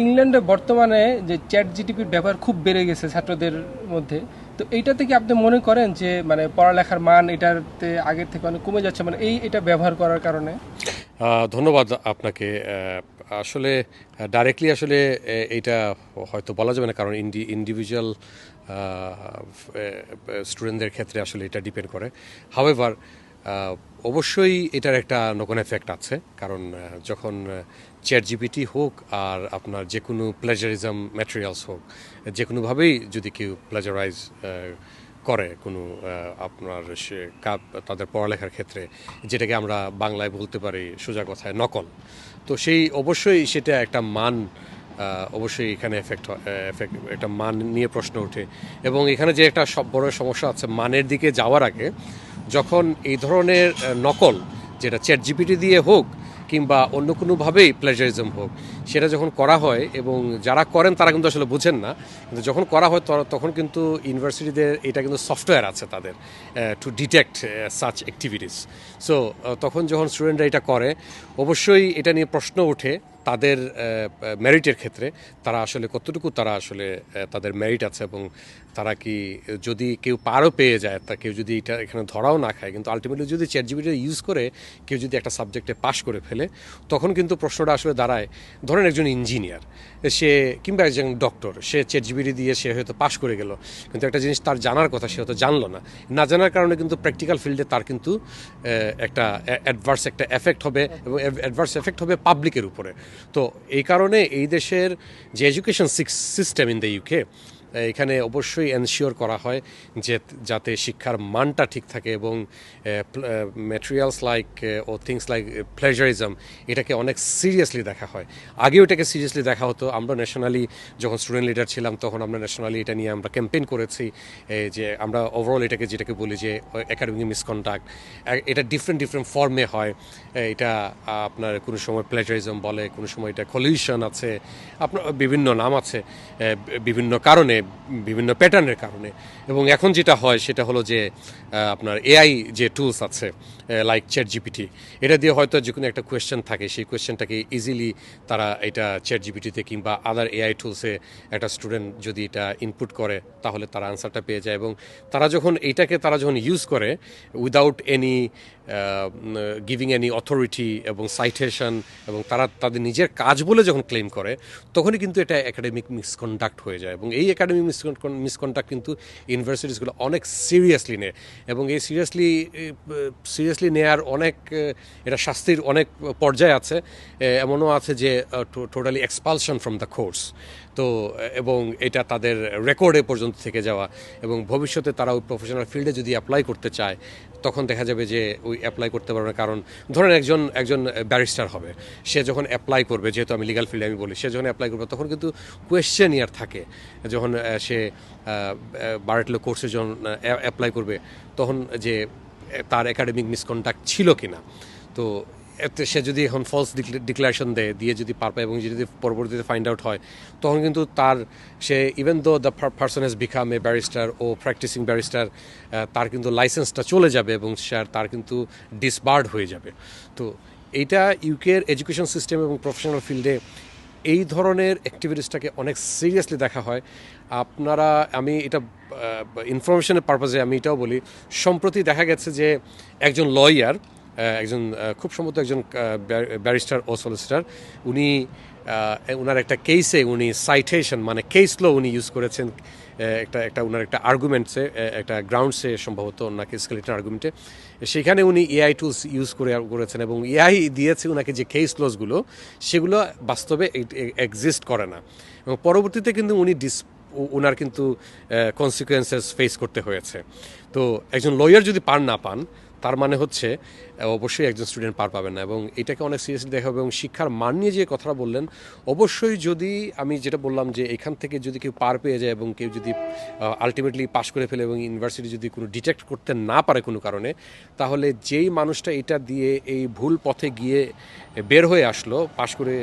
ইংল্যান্ডে বর্তমানে যে চ্যাট জিটিপির ব্যবহার খুব বেড়ে গেছে ছাত্রদের মধ্যে। তো এইটা থেকে আপনি মনে করেন যে মানে পড়ালেখার মান এটাতে আগের থেকে অনেক কমে যাচ্ছে? মানে এই এটা ব্যবহার করার কারণে? ধন্যবাদ আপনাকে। আসলে ডাইরেক্টলি আসলে এইটা হয়তো বলা যাবে না, কারণ ইন্ডি ইন্ডিভিজুয়াল স্টুডেন্টদের ক্ষেত্রে আসলে এটা ডিপেন্ড করে। হাওয়েভার অবশ্যই এটার একটা নকন এফেক্ট আছে, কারণ যখন চ্যাট জিপিটি হোক আর আপনার যে কোনো প্লেজারিজম ম্যাটেরিয়ালস হোক যে কোনোভাবেই যদি কেউ প্লেজারাইজ করে কোনো আপনার সে কাপ- তাদের পড়ালেখার ক্ষেত্রে, যেটাকে আমরা বাংলায় বলতে পারি সোজা কথায় নকল, তো সেই অবশ্যই সেটা একটা মান অবশ্যই এখানে এফেক্ট এফেক্ট একটা মান নিয়ে প্রশ্ন ওঠে। এবং এখানে যে একটা সব বড় সমস্যা আছে, মানের দিকে যাওয়ার আগে যখন এই ধরনের নকল যেটা চ্যাট জিপিটি দিয়ে হোক কিংবা অন্য কোনোভাবেই প্লেজারিজম হোক, সেটা যখন করা হয় এবং যারা করেন তারা কিন্তু আসলে বুঝেন না, কিন্তু যখন করা হয় তখন কিন্তু ইউনিভার্সিটিদের এটা কিন্তু সফটওয়্যার আছে তাদের to detect such activities so তখন যখন স্টুডেন্টরা এটা করে, অবশ্যই এটা নিয়ে প্রশ্ন ওঠে তাদের মেরিটের ক্ষেত্রে তারা আসলে কতটুকু তারা আসলে তাদের মেরিট আছে এবং তারা কি যদি কেউ পারও পেয়ে যায়, তা কেউ যদি এটা এখানে ধরাও না খায়, কিন্তু আলটিমেটলি যদি চ্যাট জিবিটি ইউজ করে কেউ যদি একটা সাবজেক্টে পাশ করে ফেলে, তখন কিন্তু প্রশ্নটা আসলে দাঁড়ায়। ধরেন একজন ইঞ্জিনিয়ার সে কিংবা একজন ডক্টর সে চ্যাট জিবিটি দিয়ে সে হয়তো পাশ করে গেল, কিন্তু একটা জিনিস তার জানার কথা সে হয়তো জানলো না। না জানার কারণে কিন্তু প্র্যাকটিক্যাল ফিল্ডে তার কিন্তু একটা অ্যাডভার্স একটা এফেক্ট হবে এবং অ্যাডভার্স এফেক্ট হবে পাবলিকের উপরে। তো এই কারণে এই দেশের যে education system in the UK এখানে অবশ্যই এনশিওর করা হয় যে যাতে শিক্ষার মানটা ঠিক থাকে এবং ম্যাটেরিয়ালস লাইক ও থিংস লাইক প্লেজারিজম এটাকে অনেক সিরিয়াসলি দেখা হয়। আগেও এটাকে সিরিয়াসলি দেখা হতো। আমরা ন্যাশনালি যখন স্টুডেন্ট লিডার ছিলাম তখন আমরা ন্যাশনালি এটা নিয়ে আমরা ক্যাম্পেইন করেছি যে আমরা ওভারঅল এটাকে যেটাকে বলি যে একাডেমিক মিসকন্ডাক্ট এটা ডিফারেন্ট ডিফারেন্ট ফর্মে হয়। এটা আপনার কোনো সময় প্লেজারিজম বলে, কোনো সময় এটা কলিউশন আছে, আপনার বিভিন্ন নাম আছে বিভিন্ন কারণে বিভিন্ন প্যাটার্নের কারণে। এবং এখন যেটা হয়, সেটা হলো যে আপনার এআই যে টুলস আছে লাইক চ্যাট জিপিটি এটা দিয়ে হয়তো যে কোনো একটা কোয়েশ্চেন থাকে। সেই কোয়েশ্চেনটাকে ইজিলি তারা এটা চ্যাট জিপিটিতে কিংবা আদার এআই টুলসে একটা স্টুডেন্ট যদি এটা ইনপুট করে, তাহলে তারা আনসারটা পেয়ে যায়। এবং তারা যখন এইটাকে তারা যখন ইউজ করে without any giving any authority এবং সাইটেশন এবং তারা তাদের নিজের কাজ বলে যখন ক্লেম করে, তখনই কিন্তু এটা একাডেমিক মিসকন্ডাক্ট হয়ে যায়। এবং এই একাডেমিক মিসকন্ডাক্ট কিন্তু ইউনিভার্সিটিসগুলো অনেক সিরিয়াসলি নেয়। এবং এই সিরিয়াসলি সিরিয়াসলি নেয়ার অনেক এটা শাস্তির অনেক পর্যায়ে আছে। এমনও আছে যে totally expulsion from the course তো এবং এটা তাদের রেকর্ডে পর্যন্ত থেকে যাওয়া, এবং ভবিষ্যতে তারা ওই প্রফেশনাল ফিল্ডে যদি অ্যাপ্লাই করতে চায়, তখন দেখা যাবে যে ওই অ্যাপ্লাই করতে পারবে না। কারণ ধরেন একজন একজন ব্যারিস্টার হবে, সে যখন অ্যাপ্লাই করবে, যেহেতু আমি লিগাল ফিল্ডে আমি বলি, সে যখন অ্যাপ্লাই করবে, তখন কিন্তু কোয়েশ্চেন ইয়ার থাকে। যখন সে বারেটলো কোর্সে যখন অ্যাপ্লাই করবে, তখন যে তার একাডেমিক মিসকন্ডাক্ট ছিল কিনা। তো এতে সে যদি এখন ফলস ডিক্লারেশন দেয়, দিয়ে যদি পার পায় এবং যদি পরবর্তীতে ফাইন্ড আউট হয়, তখন কিন্তু তার সে even though the person as become a barrister O practising barrister তার কিন্তু লাইসেন্সটা চলে যাবে এবং সে তার কিন্তু ডিসবার্ড হয়ে যাবে। তো এইটা ইউকের এডুকেশন সিস্টেম এবং প্রফেশনাল ফিল্ডে এই ধরনের অ্যাক্টিভিটিসটাকে অনেক সিরিয়াসলি দেখা হয়। আপনারা, আমি এটা ইনফরমেশনের পারপাজে আমি এটাও বলি, সম্প্রতি দেখা গেছে যে একজন লয়ার একজন খুব সম্ভবত একজন ব্যারিস্টার ও সলিসিটার উনি ওনার একটা কেসে উনি সাইটেশন মানে কেস ল উনি ইউজ করেছেন একটা একটা ওনার একটা আর্গুমেন্টসে একটা গ্রাউন্ডসে সম্ভবত ওনাকে স্কেলেটার আর্গুমেন্টে সেখানে উনি এআই টুলস ইউজ করে, করেছেন এবং এআই দিয়েছে ওনাকে যে কেস ক্লোজগুলো সেগুলো বাস্তবে এক্সিস্ট করে না। এবং পরবর্তীতে কিন্তু উনি ডিস ওনার কিন্তু কনসিকুয়েন্সেস ফেস করতে হয়েছে। তো একজন লয়ার যদি পার না পান তার মানে হচ্ছে অবশ্যই একজন স্টুডেন্ট পার পাবেন না এবং এটাকে অনেক সিরিয়াসলি দেখা হবে এবং শিক্ষার মান নিয়ে যে কথাটা বললেন, অবশ্যই যদি আমি যেটা বললাম যে এখান থেকে যদি কেউ পার পেয়ে যায় এবং কেউ যদি আলটিমেটলি পাশ করে ফেলে এবং ইউনিভার্সিটি যদি কোনো ডিটেক্ট করতে না পারে কোনো কারণে, তাহলে যেই মানুষটা এটা দিয়ে এই ভুল পথে গিয়ে বের হয়ে আসলো পাশ করে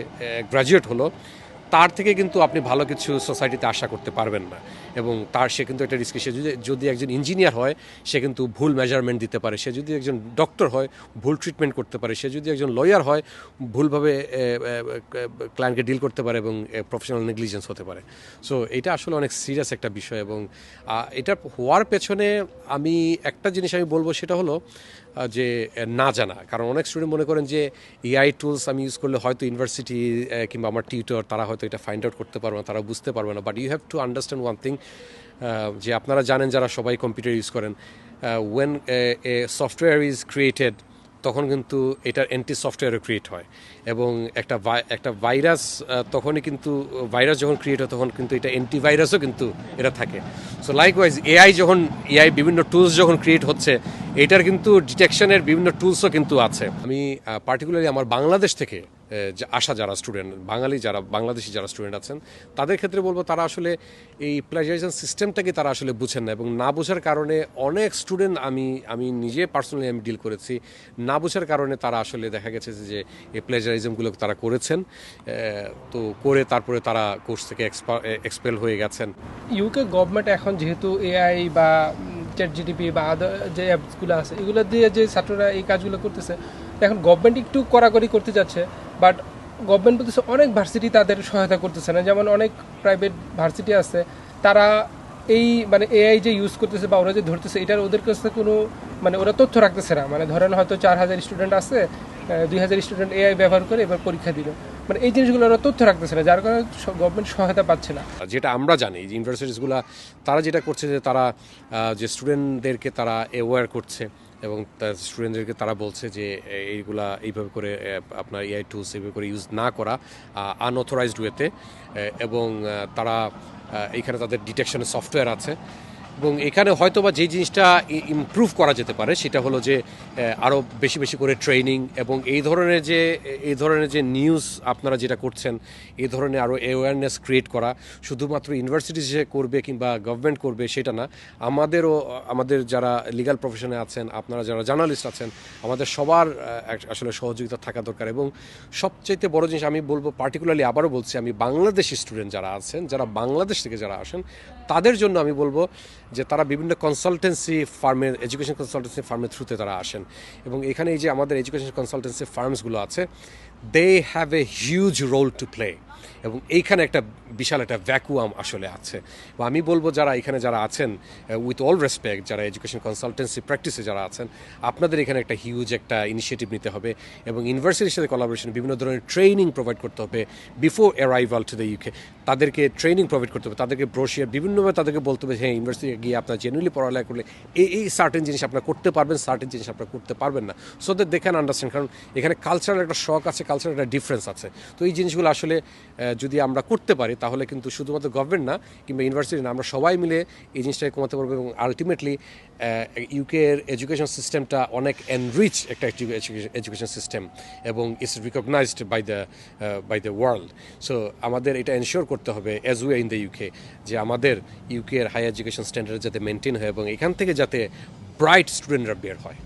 গ্র্যাজুয়েট হলো তার থেকে কিন্তু আপনি ভালো কিছু সোসাইটিতে আশা করতে পারবেন না। এবং তার, সে কিন্তু একটা রিস্কি সে যদি যদি একজন ইঞ্জিনিয়ার হয়, সে কিন্তু ভুল মেজারমেন্ট দিতে পারে। সে যদি একজন ডক্টর হয়, ভুল ট্রিটমেন্ট করতে পারে। সে যদি একজন লয়ার হয়, ভুলভাবে ক্লায়েন্টকে ডিল করতে পারে এবং প্রফেশনাল নেগলিজেন্স হতে পারে। সো এটা আসলে অনেক সিরিয়াস একটা বিষয় এবং এটা হওয়ার পেছনে আমি একটা জিনিস আমি বলব, সেটা হলো যে না জানা। কারণ অনেক স্টুডেন্ট মনে করেন যে এআই টুলস আমি ইউজ করলে হয়তো ইউনিভার্সিটি কিংবা আমার টিউটর তারা হয়তো এটা ফাইন্ড আউট করতে পারবে না, তারা বুঝতে পারবে না। But you have to understand one thing যে আপনারা জানেন যারা সবাই কম্পিউটার ইউজ করেন when a software is created তখন কিন্তু এটার অ্যান্টি সফটওয়্যারও ক্রিয়েট হয়। এবং একটা একটা ভাইরাস তখনই কিন্তু ভাইরাস যখন ক্রিয়েট হয়, তখন কিন্তু এটা অ্যান্টিভাইরাসও কিন্তু এটা থাকে। সো লাইকওয়াইজ এআই যখন এআই বিভিন্ন টুলস যখন ক্রিয়েট হচ্ছে, এটার কিন্তু ডিটেকশনের বিভিন্ন টুলসও কিন্তু আছে। আমি পার্টিকুলারলি আমার বাংলাদেশ থেকে আসা যারা স্টুডেন্ট বাঙালি যারা, বাংলাদেশি যারা স্টুডেন্ট আছেন, তাদের ক্ষেত্রে বলব তারা আসলে এই প্লেজারিজম সিস্টেমটাকে তারা আসলে বুঝেন না এবং না বোঝার কারণে অনেক স্টুডেন্ট আমি আমি নিজে পার্সোনালি আমি ডিল করেছি। না বোঝার কারণে তারা আসলে দেখা গেছে যে, এই প্লেজারিজমগুলো তারা করেছেন তো করে তারপরে তারা কোর্স থেকে এক্সপেল হয়ে গেছেন। ইউকে গভর্নমেন্ট এখন যেহেতু এআই বা চ্যাট জিডিপি বা আদার যে অ্যাপসগুলো আছে, এগুলো দিয়ে যে ছাত্ররা এই কাজগুলো করতেছে, এখন গভর্নমেন্ট একটু কড়াকড়ি করতে যাচ্ছে বাট গভর্নমেন্ট বলতেছে অনেক ভার্সিটি তাদের সহায়তা করতেছে না। যেমন অনেক প্রাইভেট ভার্সিটি আছে, তারা এই মানে এআই যে ইউজ করতেছে বা ওরা যে ধরতেছে, এটার ওদের কাছে কোনো মানে ওরা তথ্য রাখতেছে না। মানে ধরেন হয়তো চার হাজার স্টুডেন্ট আছে দুই হাজার স্টুডেন্ট এআই ব্যবহার করে এবার পরীক্ষা দিল। মানে এই জিনিসগুলো ওরা তথ্য রাখতেছে না, যার কারণে গভর্নমেন্ট সহায়তা পাচ্ছে না। যেটা আমরা জানি যে ইউনিভার্সিটিসগুলো তারা যেটা করছে যে তারা যে স্টুডেন্টদেরকে তারা অ্যাওয়্যার করছে এবং স্টুডেন্টদেরকে তারা বলছে যে এইগুলা এইভাবে করে আপনার এআই টুলস এইভাবে করে ইউজ না করা আনঅথরাইজড ওয়েতে এবং তারা এইখানে তাদের ডিটেকশনের সফটওয়্যার আছে। এবং এখানে হয়তো বা যে জিনিসটা ইমপ্রুভ করা যেতে পারে, সেটা হলো যে আরও বেশি বেশি করে ট্রেনিং এবং এই ধরনের যে এই ধরনের যে নিউজ আপনারা যেটা করছেন এই ধরনের আরও অ্যাওয়ারনেস ক্রিয়েট করা, শুধুমাত্র ইউনিভার্সিটি যে করবে কিংবা গভর্নমেন্ট করবে সেটা না, আমাদেরও, আমাদের যারা লিগাল প্রফেশনে আছেন, আপনারা যারা জার্নালিস্ট আছেন, আমাদের সবার আসলে সহযোগিতা থাকা দরকার এবং সবচাইতে বড় জিনিস আমি বলব পার্টিকুলারলি আবারও বলছি, আমি বাংলাদেশি স্টুডেন্ট যারা আছেন, যারা বাংলাদেশ থেকে যারা আসেন, তাদের জন্য আমি বলব যে তারা বিভিন্ন কনসালটেন্সি ফার্মের এডুকেশন কনসালটেন্সি ফার্মের থ্রুতে তারা আসেন। এবং এখানে এই যে আমাদের এডুকেশন কনসালটেন্সি ফার্মসগুলো আছে they have a huge role to play এবং এইখানে একটা বিশাল একটা ভ্যাকুয়াম আসলে আছে। বা আমি বলব যারা এখানে যারা আছেন উইথ অল রেসপেক্ট যারা এডুকেশন কনসালটেন্সি প্র্যাকটিসে যারা আছেন, আপনাদের এখানে একটা হিউজ একটা ইনিশিয়েটিভ নিতে হবে। এবং ইউনিভার্সিটির সাথে কোলাবোরেশন বিভিন্ন ধরনের ট্রেনিং প্রোভাইড করতে হবে before arrival to the UK তাদেরকে ট্রেনিং প্রোভাইড করতে হবে, তাদেরকে ব্রোশিয়ার বিভিন্নভাবে তাদেরকে বলতে হবে হ্যাঁ ইউনিভার্সিটি গিয়ে আপনার জেনুইনলি পড়ালেখা করলে এই এই সার্টেন জিনিস আপনারা করতে পারবেন সার্টেন জিনিস আপনারা করতে পারবেন না। সো দ্যাট দেখেন আন্ডারস্ট্যান্ড কারণ এখানে কালচারাল একটা শখ আছে কালচারাল একটা ডিফারেন্স আছে। তো এই জিনিসগুলো আসলে যদি আমরা করতে পারি, তাহলে কিন্তু শুধুমাত্র গভর্নমেন্ট না, কিংবা ইউনিভার্সিটি না, আমরা সবাই মিলে এই জিনিসটাকে কমাতে পারব এবং আলটিমেটলি ইউকে এর এডুকেশন সিস্টেমটা অনেক এনরিচ একটা এডুকেশন সিস্টেম এবং it's recognised by the by the world so আমাদের এটা এনশিওর করতে হবে as we in the UK যে আমাদের ইউকে এর হাই এডুকেশন স্ট্যান্ডার্ড যাতে মেনটেন হয় এবং এখান থেকে যাতে ব্রাইট স্টুডেন্টরা বের হয়।